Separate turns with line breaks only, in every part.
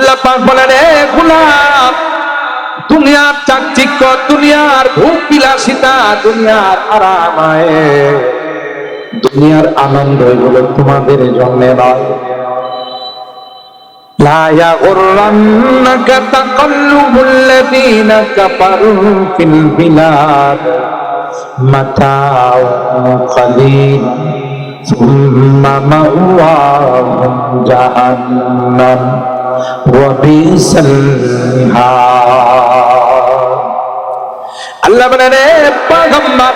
আল্লাহ পাক বলেন এ গোলাম দুনিয়ার চাকচিক্য দুনিয়ার ভূপ বিলাসিতা দুনিয়ার আরামায়ে দুনিয়ার আনন্দ এগুলো তোমাদের জন্য নয় لا يغرنك تقلب الذين كفروا في البلاد متاع قليل ثم مأواهم جهنم وبئس المهاد আল্লাহ বলেন এ পয়গম্বর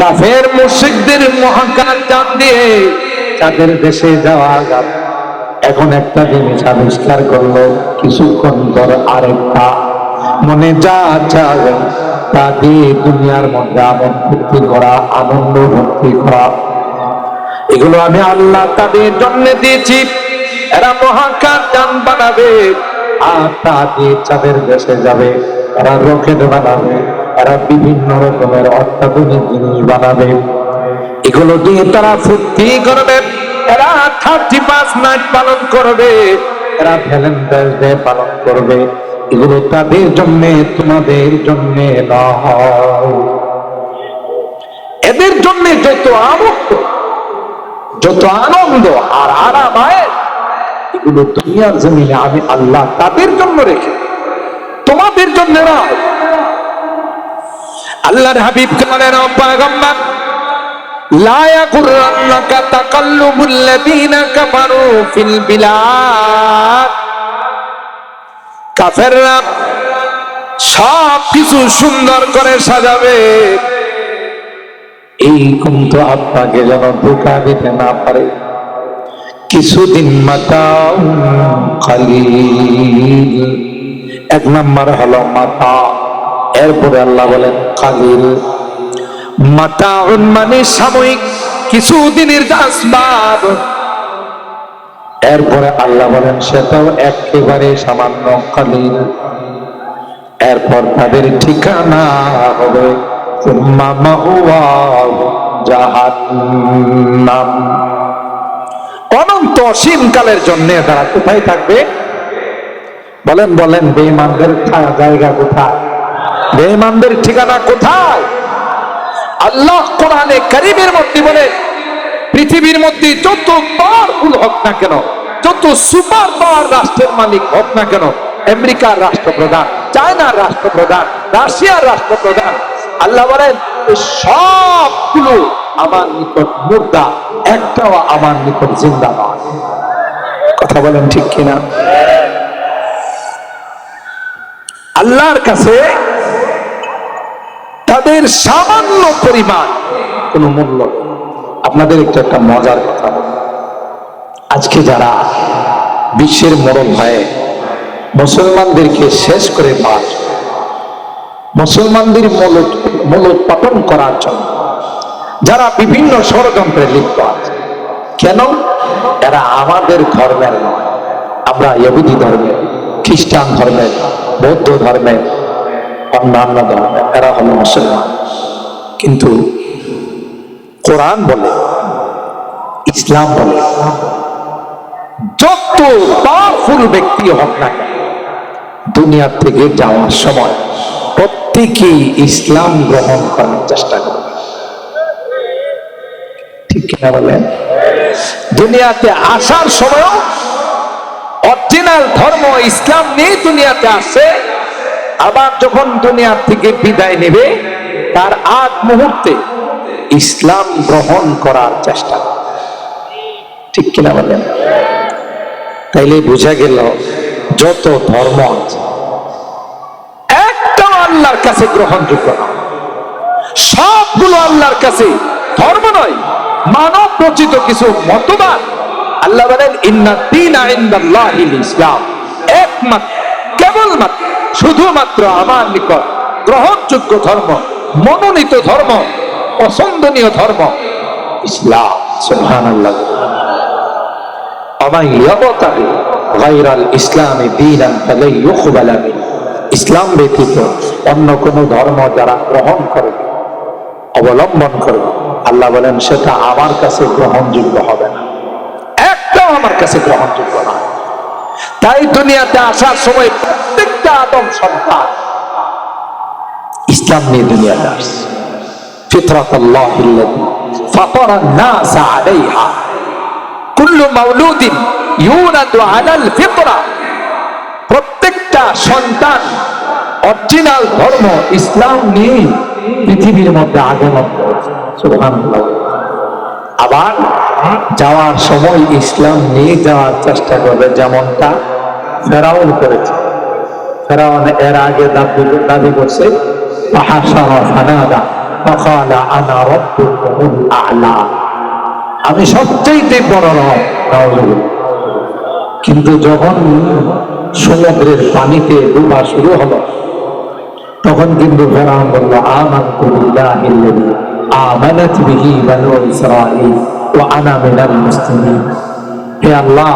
কাফের মুশরিকদের মহাকার জান দিয়ে তাদের দেশে যাওয়া যাবে এখন একটা জিনিস আবিষ্কার করলো কিছুক্ষণ পর আরেকটা মনে যা চায় তা দিয়ে দুনিয়ার মধ্যে আমন ভর্তি করা আনন্দ ভর্তি করা এগুলো আমি আল্লাহ তাদের জন্য দিয়েছি এরা মহাকার যান বানাবে। আর তা দিয়ে চাঁদের দেশে যাবে। এরা রকেট বানাবে। এরা বিভিন্ন রকমের অত্যাধুনিক জিনিস বানাবে। এগুলো দিয়ে তারা ফুর্তি করবে। এরা থার্টি পাঁচ নাইট পালন করবে। এরা ভ্যালেন্টাইন্স ডে পালন করবে। এগুলো তাদের জন্য, তোমাদের জন্য নয়। এদের জন্য যত আনন্দ যত আনন্দ আর আরামায় এগুলো দুনিয়ার জমিনে আমি আল্লাহ তাদের জন্য রেখে তোমাদের জন্য আল্লাহর হাবিব বলেন পাগম্বা লা সব কিছু সুন্দর করে সাজাবে। এই কিন্তু আপনাকে যেন ধোকা দিতে না পারে। কিছুদিন এক নাম্বার হলো মাতা। এরপরে আল্লাহ বলেন খালিল। মাতা মানে সাময়িক কিছুদিনের আসবাব এরপরে আল্লাহ বলেন সেটাও একেবারে সামান্য কালিল এরপর তাদের ঠিকানা হবে। জাহান্নাম। অনন্ত অসীম কালের জন্য তারা কোথায় থাকবে? বলেন বলেন, বেঈমানদের জায়গা কোথায়? বেঈমানদের ঠিকানা কোথায়? আল্লাহ কোরআনে কারিমের মধ্যে বলে, পৃথিবীর মধ্যে যত পাওয়ারফুল হোক না কেন, যত সুপার পাওয়ার রাষ্ট্রের মালিক হোক না কেন, আমেরিকার রাষ্ট্রপ্রধান, চায়নার রাষ্ট্রপ্রধান, রাশিয়ার রাষ্ট্রপ্রধান, আল্লাহ বলেন সবগুলো আমার নিকট মুর্দা, একটাও আমার নিকট জিন্দা নয়। কথা বলেন ঠিক কিনা? আল্লাহর কাছে তাদের সামান্য পরিমাণ কোনো মূল্য আপনাদের একটু একটা মজার কথা আজকে যারা বিশ্বের মরণ হয়ে মুসলমানদেরকে শেষ করে পাঠ মুসলমানদের মূলত মূলোৎপাটন করার জন্য যারা বিভিন্ন ষড়যন্ত্রে লিপ্ত আছে। কেন? এরা আমাদের ধর্মের নয়। আমরা ইহুদি ধর্মের, খ্রিস্টান ধর্মের, বৌদ্ধ ধর্মের, অন্যান্য ধর্মের। এরা হলো মুসলমান। কিন্তু কোরআন বলে, ইসলাম বলে যত পাওয়ারফুল ব্যক্তি হোক না দুনিয়ার থেকে যাওয়ার সময় প্রত্যেকেই ইসলাম গ্রহণ করার চেষ্টা করবে ঠিক কিনা বলেন? দুনিয়াতে আসার সময়ও অরিজিনাল ধর্ম ইসলাম নিয়ে দুনিয়াতে আসে, আবার যখন দুনিয়ার থেকে বিদায় নেবে, তার আগ মুহূর্তে ইসলাম গ্রহণ করার চেষ্টা ঠিক কিনা বলেন? তাইলে বোঝা গেল যত ধর্ম আছে, একটাও আল্লাহর কাছে গ্রহণযোগ্য সবগুলো আল্লাহর কাছে ধর্ম নয় মানব রচিত কিছু মতবাদ। আল্লাহ বলেন, ইন্না দিন ইসলাম। একমাত্র, কেবলমাত্র, শুধুমাত্র আমার নিকট গ্রহণযোগ্য ধর্ম, মনোনীত ধর্ম, পছন্দনীয় ধর্ম, ইসলাম। সুলহান আল্লাহ ইসলামে দিন ইসলাম ব্যতীত অন্য কোন ধর্ম যারা গ্রহণ করে, অবলম্বন করবে আল্লাহ বলেন সেটা আমার কাছে গ্রহণযোগ্য হবে না একটাও আমার কাছে গ্রহণযোগ্য না তাই দুনিয়াতে আসার সময় প্রত্যেকটা আদম সন্তান ইসলাম নিয়ে দুনিয়াতে আসছে ফিতরাত আল্লাহ ফাতারা الناس عليها কুল্লু মাউলুদিন ইউনাদু আলাল ফিতরা প্রত্যেকটা সন্তান অরিজিনাল ধর্ম ইসলাম নিয়ে পৃথিবীর মধ্যে আগমন করেছে সুবহানাল্লাহ আবার যাওয়ার সময় ইসলাম নিয়ে যাওয়ার চেষ্টা করবে, যেমনটা ফেরাউন করেছে। ফেরাউন এর আগে দাবি দাবি করছে আমি সবচেয়ে বড় কিন্তু যখন সমুদ্রের পানিতে ডুবা শুরু হলো, তখন কিন্তু ফেরাউন বলল বিল্লাহিল্লাযী আমানাত বিহি বানু ইসরাঈল ওয়া আনা মিনাল মুসলিমিন হে আল্লাহ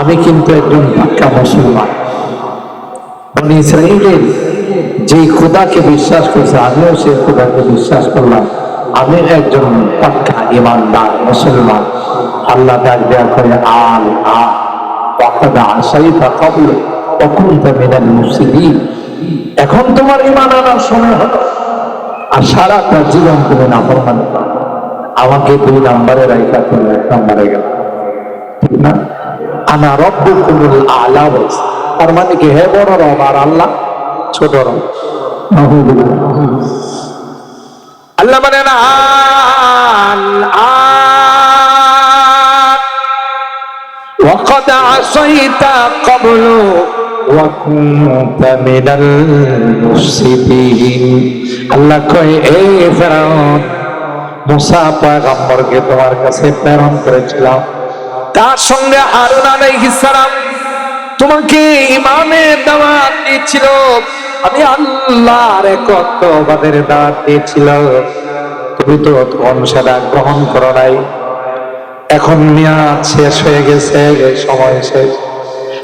আমি কিন্তু একজন পাক্কা মুসলমান বনি ইসরাঈলের যে খোদাকে বিশ্বাস করছে আমিও সেই খোদাকে বিশ্বাস করলাম আমি একজন পাক্কা ইমানদার মুসলমান আল্লাহ ডাক দেওয়া করে আল আ وقد عصيت قبل وكنت من المفسدين এখন তোমার ইমান আনার সময় হলো আর সারাটা জীবন তুমি নাফরমানি করো। আমাকে দুই নাম্বারে রাইখা তুমি এক নাম্বারে গেল ঠিক না আনা রব্বুকুমুল আলা বলছে তার মানে কি হে বড় রব আর আল্লাহ ছোট রব নাউজুবিল্লাহ। আল্লাহ মানে না আল আন وقد عصيت قبل وكنت من المفسدين আল্লাহ কয় এ ফেরাউন মুসা পয়গম্বরকে তোমার কাছে প্রেরণ করেছিলাম তার সঙ্গে হারুন আলাইহিস সালাম তোমাকে ইমামের দাওয়াত দিয়েছিল আমি আল্লাহর একত্ববাদের দাওয়াত দিয়েছিল তুমি তো তখন সেটা গ্রহণ করো নাই এখন মেয়াদ শেষ হয়ে গেছে সময় শেষ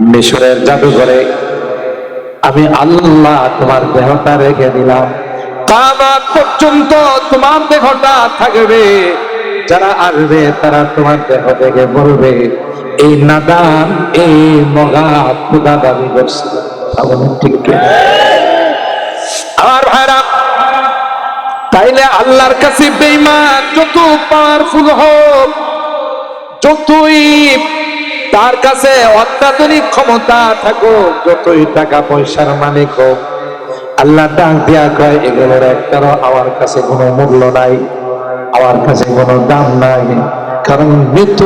মিশরের জাদুঘরে। আমি আল্লাহ তোমার দেহটা রেখে দিলাম। কামাত পর্যন্ত তোমার দেহটা থাকবে। যারা আসবে, তারা তোমার দেহ দেখে বলবে এই নাদান, এই মগা খুদা দাবি করছে। তা ঠিক? আমার ভাইরা, তাইলে আল্লাহর কাছে বেইমান যত পাওয়ারফুল হোক, যতই তার কাছে অত্যাধুনিক ক্ষমতা থাকুক যতই টাকা পয়সার মালিক হোক আল্লাহ ডাক দিয়া কয়, এগুলোর একটারও আমার কাছে কোনো মূল্য নাই, আমার কাছে কোনো দাম নাই। কারণ মৃত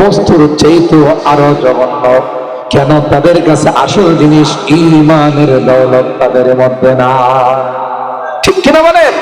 বস্তুর চেয়েও আরও জঘন্য। কেন তাদের কাছে আসল জিনিস ইমানের দৌলত তাদের মধ্যে না ঠিক কিনা বলেন?